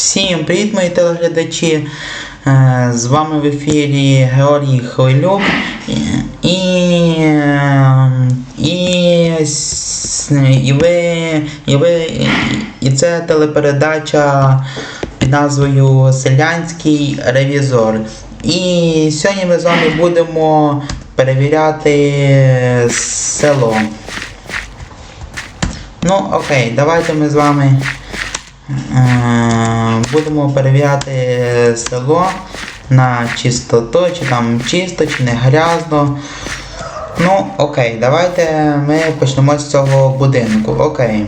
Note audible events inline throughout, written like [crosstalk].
Всім привіт, мої телеглядачі! Е, З вами в ефірі Георгій Хвилюк і, і, і, ви, і ви, і це телепередача під назвою Селянський ревізор. І сьогодні ми з вами будемо перевіряти село. Ну, окей, давайте ми з вами будемо перевіряти село на чистоту, чи там чисто, чи не грязно. Ну, окей, давайте ми почнемо з цього будинку. Окей.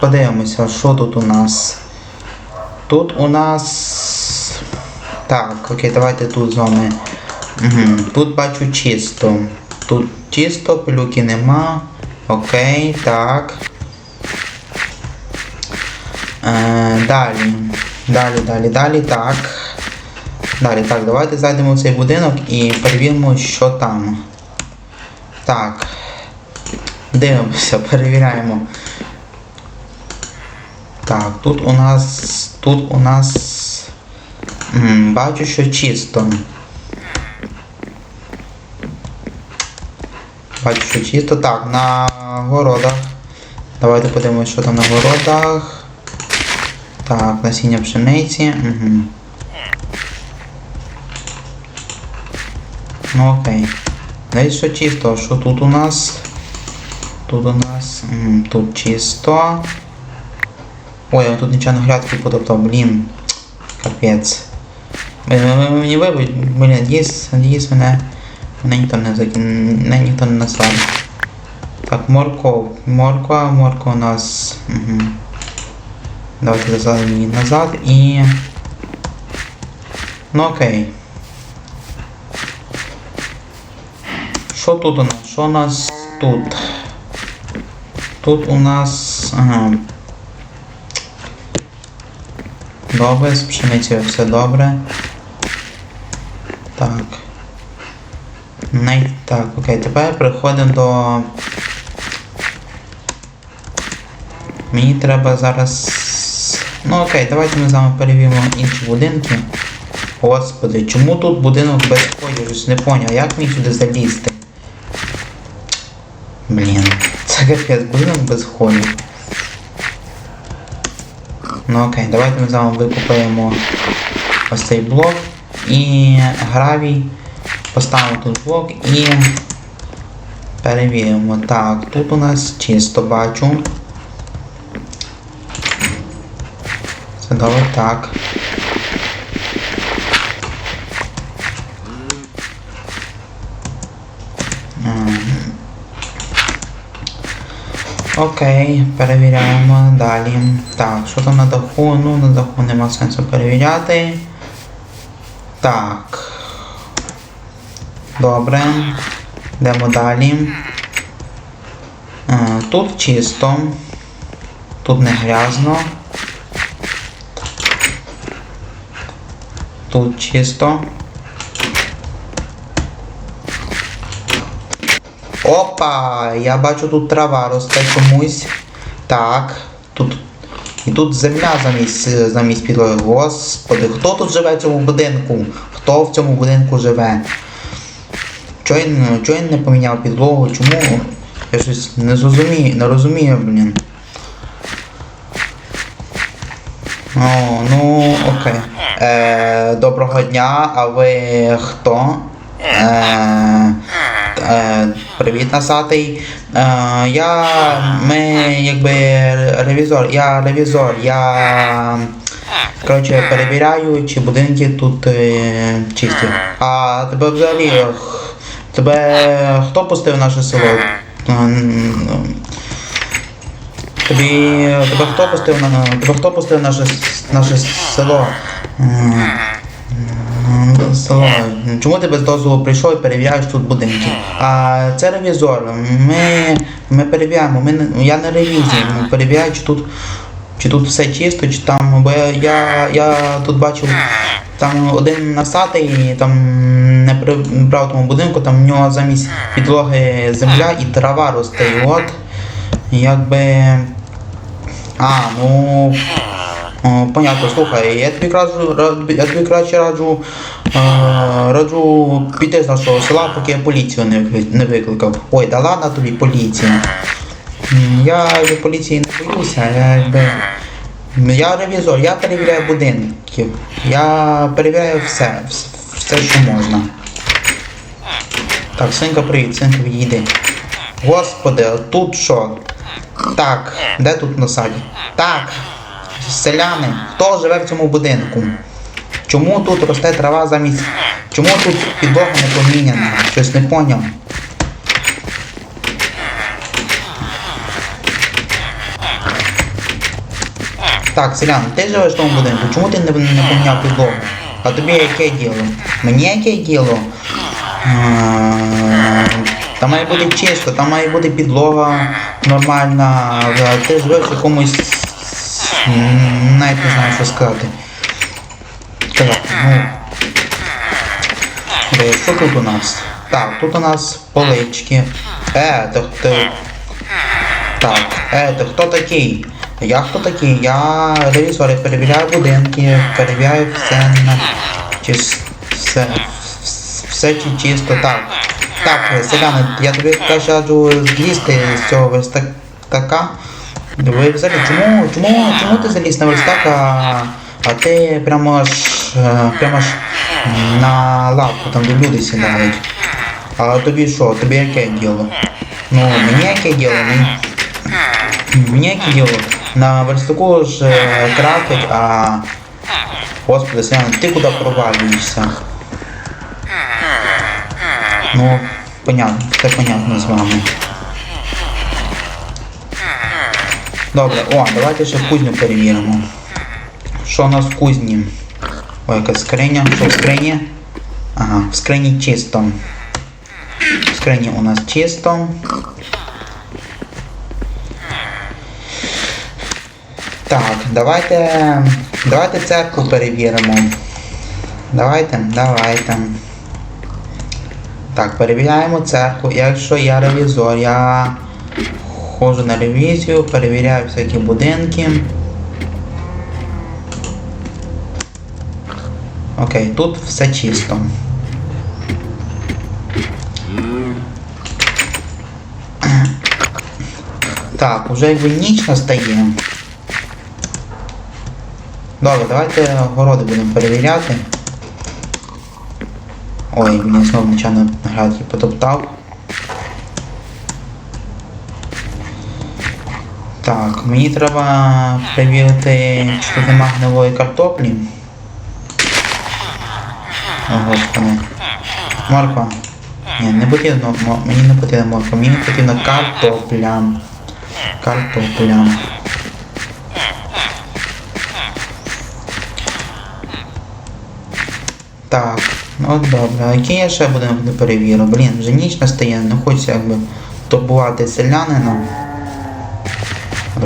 Подивимося, що тут у нас. Тут у нас. Так, окей, давайте тут з вами. Угу. Тут бачу чисто. Тут чисто, пилюки нема. Окей, так. Е, далі. Далі, далі, далі, так. Далі, так, давайте зайдемо в цей будинок і перевіримо, що там. Так. Дивимося, [laughs] перевіряємо. Так, тут у нас. Тут у нас. м, бачу, що чисто. Бачу, що чисто. Так, на городах. Давайте подивимося, що там на городах. Так, насіння пшениці. Угу. Ну окей. Десь що чисто, що тут у нас? Тут у нас. Тут чисто. Ой, я тут нічого на грядки потоптав, блін. Капець. Мені вибудь, блін, надіюсь, надіюсь мене. Мене ніхто не закине, мене ніхто не наслав. Так, морков. Морква, морква у нас. Угу. Давайте назад її назад і. Ну окей. Що тут у нас? Що у нас тут? Тут у нас. Ага. Добре, з пшеницею все добре. Так. Най... Так, окей, тепер переходимо до. Мені треба зараз. Ну окей, давайте ми з вами перевіримо інші будинки. Господи, чому тут будинок без входів? Щось Не поняв, як мені сюди залізти? Блін, це капець, будинок без входів. Ну окей, давайте ми з вами викупаємо ось цей блок і гравій. Поставимо тут блок і перевіримо. Так, тут у нас чисто бачу. Добре, так. Окей, перевіряємо далі. Так, що там на даху? Ну, на даху нема сенсу перевіряти. Так. Добре. Йдемо далі. Е, Тут чисто. Тут не грязно. Тут чисто. Опа! Я бачу тут трава росте чомусь. Так. Тут. І тут земля замість, замість підлоги. Господи, хто тут живе в цьому будинку? Хто в цьому будинку живе? Чого він, чого він не поміняв підлогу? Чому? Я щось не зрозумію, не розумію, блін. О, ну, окей. Е, доброго дня, а ви хто? Е, е, привіт, насатий. Е, я. Ми якби ревізор. Я ревізор. Я. Коротше, перевіряю, чи будинки тут е, чисті. А тебе взагалі. Тебе хто пустив в наше село? Тобі тебе хто пустив на тебе хто пустив наше наше село? Село. Чому ти без дозволу прийшов і перевіряєш тут будинки? А це ревізор. Ми, ми перевіряємо. Ми я не ревізії. Ми перевіряю, чи тут, чи тут все чисто, чи там. Бо я, я, я тут бачив там один насатий, там не прибрав тому будинку, там в нього замість підлоги земля і трава росте. І от якби. А, ну. Понятно, слухай, я тобі краще, я тобі краще раджу, е, раджу піти з нашого села, поки я поліцію не, викликав. Ой, да ладно тобі поліція. Я від поліції не боюся, я якби. Я ревізор, я перевіряю будинки. Я перевіряю все, все, що можна. Так, свинка, привіт, свинка, відійди. Господи, тут що? Так, де тут на саді? Так, селяни, хто живе в цьому будинку? Чому тут росте трава замість. Чому тут підлога не поміняна? Щось не поняв. Так, селян, ти живеш в тому будинку, чому ти не, не поміняв підлогу? А тобі яке діло? Мені яке діло? Е, Там має бути чисто, там має бути підлога нормальна, а ти живеш в якомусь. Навіть не знаю, що сказати. Сказати, ну. Е, Що тут у нас? Так, тут у нас полички. Е, то хто. Так, е, то хто такий? Я хто такий? Я ревізор, я перевіряю будинки, перевіряю все на чис... все, все чи чисто. Так. Так, селяни, я тобі раджу злізти з цього верстака. Ви взагалі, чому, чому, чому ти заліз на верстак, а, а ти прямо ж, е, прямо ж на лавку, там де люди сідають? А тобі що, тобі яке діло? Ну, мені яке діло? Мені, мені яке діло? На верстаку ж е, крафтять, а... Господи, Селяна, ти куди провалюєшся? Ну, понятно, все понятно з вами. Добре, о, давайте ще кузню перевіримо. Що у нас в кузні? Ой, якась скриня. Що в скрині? Ага, в скрині чисто. В скрині у нас чисто. Так, давайте. Давайте церкву перевіримо. Давайте, давайте. Так, перевіряємо церкву. Якщо я ревізор, я ходжу на ревізію, перевіряю всякі будинки. Окей, тут все чисто. Так, уже якби ніч настає. Добре, давайте городи будемо перевіряти. Ой, мені знову нечайно градки потоптав. Так, мені треба перевірити, чи тут нема гнилої картоплі. О, господи. Морква. Ні, не потрібно, мені не потрібна морква, мені потрібна картопля. Картопля. Так, ну добре, а які я ще будемо перевірю? Блін, вже ніч настає, не хочеться якби турбувати селянина.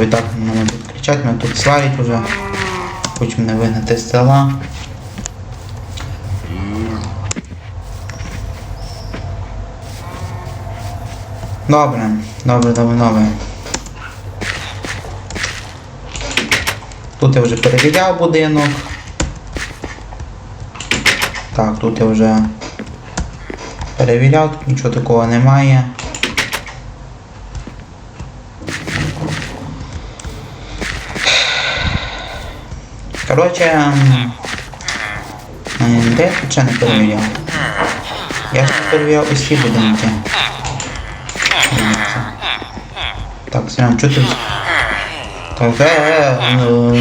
І так на мене тут кричать, мене тут сварять уже. Хоч мене вигнати з села. Добре, добре, добре, добре. Тут я вже перевіряв будинок. Так, тут я вже перевіряв, тут нічого такого немає. Коротше, де я тут ще не перевіряв? Я ж перевіряв усі будинки. Так, Сірян, що ти? Так, е, е, ну,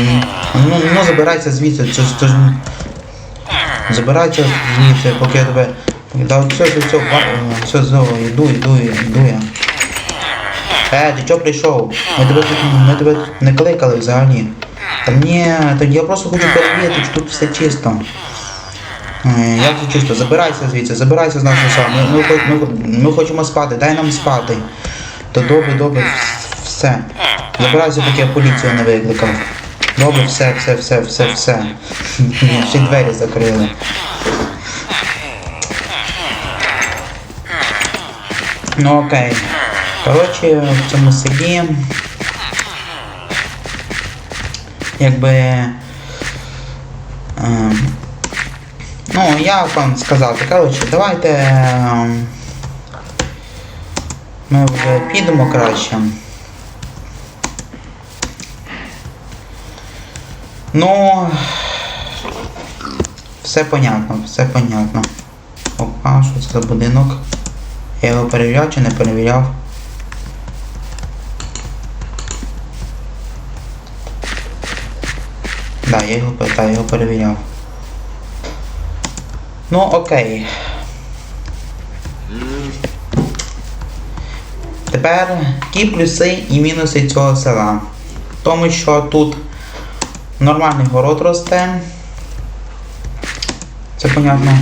ну, ну забирайся звідси, це ж Забирайся звідси, поки я тебе. Да, все, все, все, е, все, все, йду, йду, йду я. Е, ти чого прийшов? Ми тебе ми тебе не кликали взагалі. Та ні, та я просто хочу перевірити, чи тут все чисто. Е, Як це чисто? Забирайся звідси, забирайся з нашого села. Ми, ми, ми, ми хочемо спати, дай нам спати. То добре, добре, все. Забирайся, поки я поліцію не викликав. Добре, все, все, все, все, все. Ще й двері закрили. Ну окей. Коротше, в цьому селі. Якби Е, ну, я вам сказав, коротше, давайте. е, Ми вже підемо краще. Ну. Все понятно, все понятно. Опа, що це за будинок? Я його перевіряв чи не перевіряв? Да, я його, та, я його перевіряв. Ну, окей. Тепер які плюси і мінуси цього села. Тому що тут нормальний город росте. Це понятно.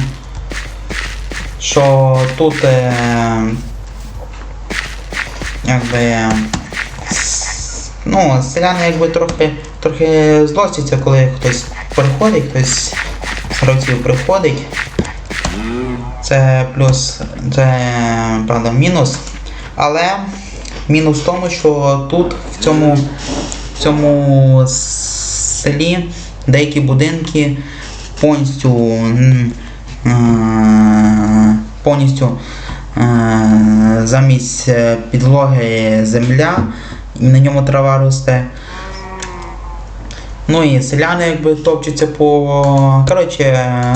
Що тут е, якби ну, селяни якби трохи, трохи злостяться, коли хтось приходить, хтось з гравців приходить. Це плюс, це правда мінус. Але мінус в тому, що тут в цьому, в цьому селі деякі будинки повністю е, повністю е, замість е, підлоги земля, і на ньому трава росте. Ну і селяни якби топчуться по. Коротше,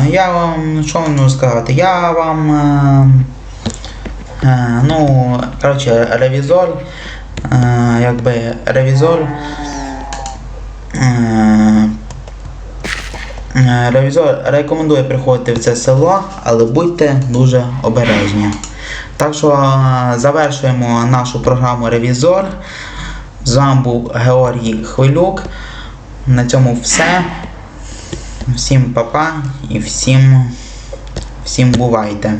я вам що можу сказати? Я вам. Ну, коротше, ревізор. Якби ревізор. Е, Ревізор рекомендує приходити в це село, але будьте дуже обережні. Так що е, завершуємо нашу програму Ревізор. З вами був Георгій Хвилюк. На цьому все. Всім па-па і всім, всім бувайте.